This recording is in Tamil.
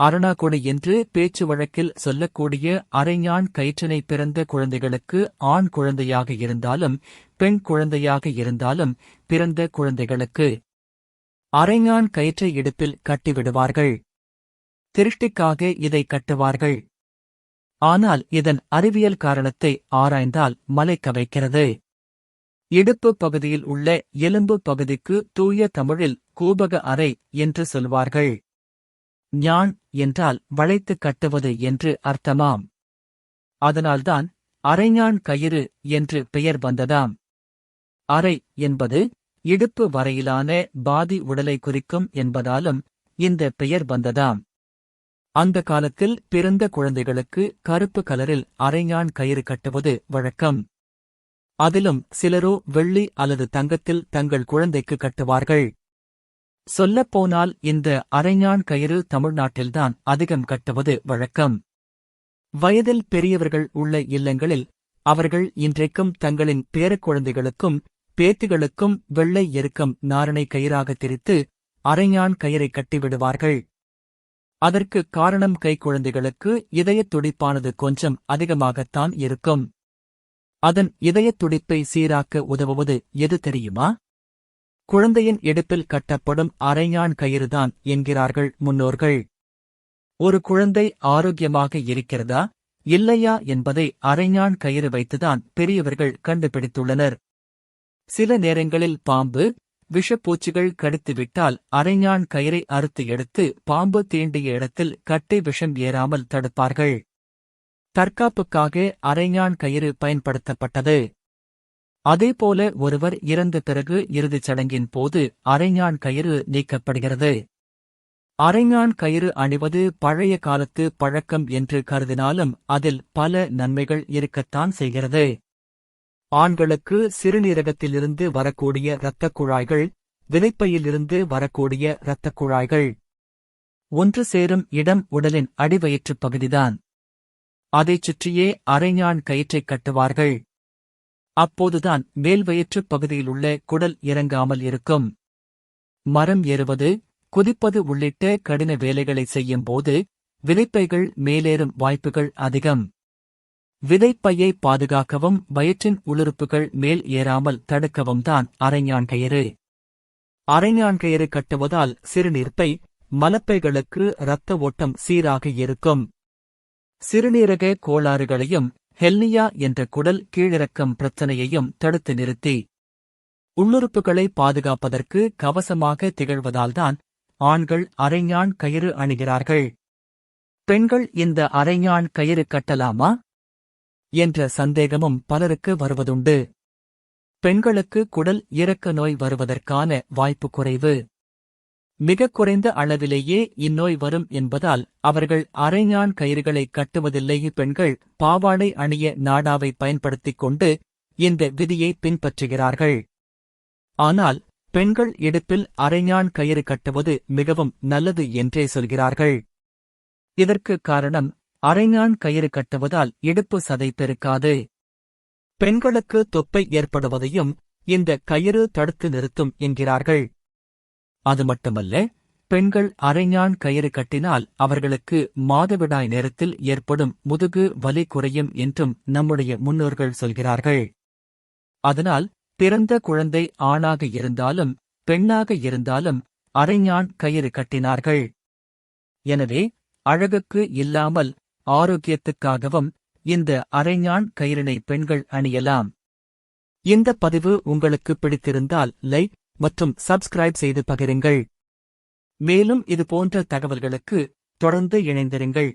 அரணாகொடி என்று பேச்சு வழக்கில் சொல்லக்கூடிய அரைஞான் கயிற்றினை பிறந்த குழந்தைகளுக்கு ஆண் குழந்தையாக இருந்தாலும் பெண் குழந்தையாக இருந்தாலும் பிறந்த குழந்தைகளுக்கு அரைஞான் கயிற்றை இடுப்பில் கட்டிவிடுவார்கள். திருஷ்டிக்காக இதை கட்டுவார்கள். ஆனால் இதன் அறிவியல் காரணத்தை ஆராய்ந்தால் மலைக்க வைக்கிறது இடுப்பு பகுதியில் உள்ள எலும்பு பகுதிக்கு தூய தமிழில் கூபக அறை என்று சொல்வார்கள். ஞான் என்றால் வளைத்து கட்டுவது என்று அர்த்தமாம். அதனால்தான் அரைஞான் கயிறு என்று பெயர் வந்ததாம். அரை என்பது இடுப்பு வரையிலான பாதி உடலை குறிக்கும் என்பதாலும் இந்த பெயர் வந்ததாம். அந்த காலத்தில் பிறந்த குழந்தைகளுக்கு கருப்பு கலரில் அரைஞான் கயிறு கட்டுவது வழக்கம். அதிலும் சிலரோ வெள்ளி அல்லது தங்கத்தில் தங்கள் குழந்தைக்கு கட்டுவார்கள். சொல்லப்போனால் இந்த அரைஞான் கயிறு தமிழ்நாட்டில்தான் அதிகம் கட்டுவது வழக்கம். வயதில் பெரியவர்கள் உள்ள இல்லங்களில் அவர்கள் இன்றைக்கும் தங்களின் பேரக்குழந்தைகளுக்கும் பேத்திகளுக்கும் வெள்ளை எருக்கம் நாரணை கயிறாக திரித்து அரைஞான் கயிறை கட்டிவிடுவார்கள். அதற்கு காரணம் கைக்குழந்தைகளுக்கு இதயத் துடிப்பானது கொஞ்சம் அதிகமாகத்தான் இருக்கும். அதன் இதயத் துடிப்பை சீராக்க உதவுவது எது தெரியுமா? குழந்தையின் இடுப்பில் கட்டப்படும் அரைஞான் கயிறுதான் என்கிறார்கள் முன்னோர்கள். ஒரு குழந்தை ஆரோக்கியமாக இருக்கிறதா? இல்லையா என்பதை அரைஞான் கயிறு வைத்துதான் பெரியவர்கள் கண்டுபிடித்துள்ளனர். சில நேரங்களில் பாம்பு விஷப்பூச்சிகள் கடித்துவிட்டால் அரைஞான் கயிறை அறுத்து எடுத்து பாம்பு தீண்டிய இடத்தில் கட்டை விஷம் ஏறாமல் தடுப்பார்கள். தற்காப்புக்காக அரைஞான் கயிறு பயன்படுத்தப்பட்டது. அதேபோல ஒருவர் இறந்த பிறகு இறுதிச் சடங்கின் போது அரைஞான் கயிறு நீக்கப்படுகிறது. அரைஞான் கயிறு அணிவது பழைய காலத்து பழக்கம் என்று கருதினாலும் அதில் பல நன்மைகள் இருக்கத்தான் செய்கிறது. ஆண்களுக்கு சிறுநீரகத்திலிருந்து வரக்கூடிய இரத்தக் குழாய்கள் விதைப்பையிலிருந்து வரக்கூடிய இரத்தக் குழாய்கள். ஒன்று சேரும் இடம் உடலின் அடிவயிற்றுப் பகுதிதான். அதைச் சுற்றியே அரைஞான் கயிற்றைக் கட்டுவார்கள். அப்போதுதான் மேல்வயிற்றுப் பகுதியிலுள்ள குடல் இறங்காமல் இருக்கும். மரம் ஏறுவது குதிப்பது உள்ளிட்ட கடின வேலைகளை செய்யும் போது விதைப்பைகள் மேலேறும் வாய்ப்புகள் அதிகம். விதைப்பையை பாதுகாக்கவும் வயிற்றின் உள்ளுறுப்புகள் மேல் ஏறாமல் தடுக்கவும் தான் அரைஞான் கயிறு. அரைஞான் கயிறு கட்டுவதால் சிறுநீர்ப்பை மலப்பைகளுக்கு இரத்த ஓட்டம் சீராக இருக்கும். சிறுநீரக கோளாறுகளையும் ஹெல்னியா என்ற குடல் கீழிறக்கம் பிரச்சனையையும் தடுத்து நிறுத்தி. உள்ளுறுப்புகளை பாதுகாப்பதற்கு கவசமாக திகழ்வதால்தான் ஆண்கள் அரைஞான் கயிறு அணிகிறார்கள். பெண்கள் இந்த அரைஞான் கயிறு கட்டலாமா? என்ற சந்தேகமும் பலருக்கு வருவதுண்டு. பெண்களுக்கு குடல் இறக்க நோய் வருவதற்கான வாய்ப்பு குறைவு. மிகக் குறைந்த அளவிலேயே இந்நோய் வரும் என்பதால் அவர்கள் அரைஞான் கயிறுகளை கட்டுவதில்லை. பெண்கள் பாவாடை அணிய நாடாவை பயன்படுத்திக் கொண்டு இந்த விதியை பின்பற்றுகிறார்கள். ஆனால் பெண்கள் இடுப்பில் அரைஞான் கயிறு கட்டுவது மிகவும் நல்லது என்றே சொல்கிறார்கள். இதற்கு காரணம் அரைஞான் கயிறு கட்டுவதால் இடுப்பு சதை பெருக்காது. பெண்களுக்கு தொப்பை ஏற்படுவதையும் இந்த கயிறு தடுத்து நிறுத்தும் என்கிறார்கள். அது மட்டுமல்ல பெண்கள் அரைஞான் கயிறு கட்டினால் அவர்களுக்கு மாதவிடாய் நேரத்தில் ஏற்படும் முதுகு வலி குறையும் என்றும் நம்முடைய முன்னோர்கள் சொல்கிறார்கள். அதனால் பிறந்த குழந்தை ஆணாக இருந்தாலும் பெண்ணாக இருந்தாலும் அரைஞான் கயிறு கட்டினார்கள். எனவே அழகுக்கு இல்லாமல் ஆரோக்கியத்துக்காகவும் இந்த அரைஞான் கயிறினை பெண்கள் அணியலாம். இந்த பதிவு உங்களுக்கு பிடித்திருந்தால் லைக் மற்றும் சப்ஸ்கிரைப் செய்து பகிருங்கள். மேலும் இது போன்ற தகவல்களுக்கு தொடர்ந்து இணைந்திருங்கள்.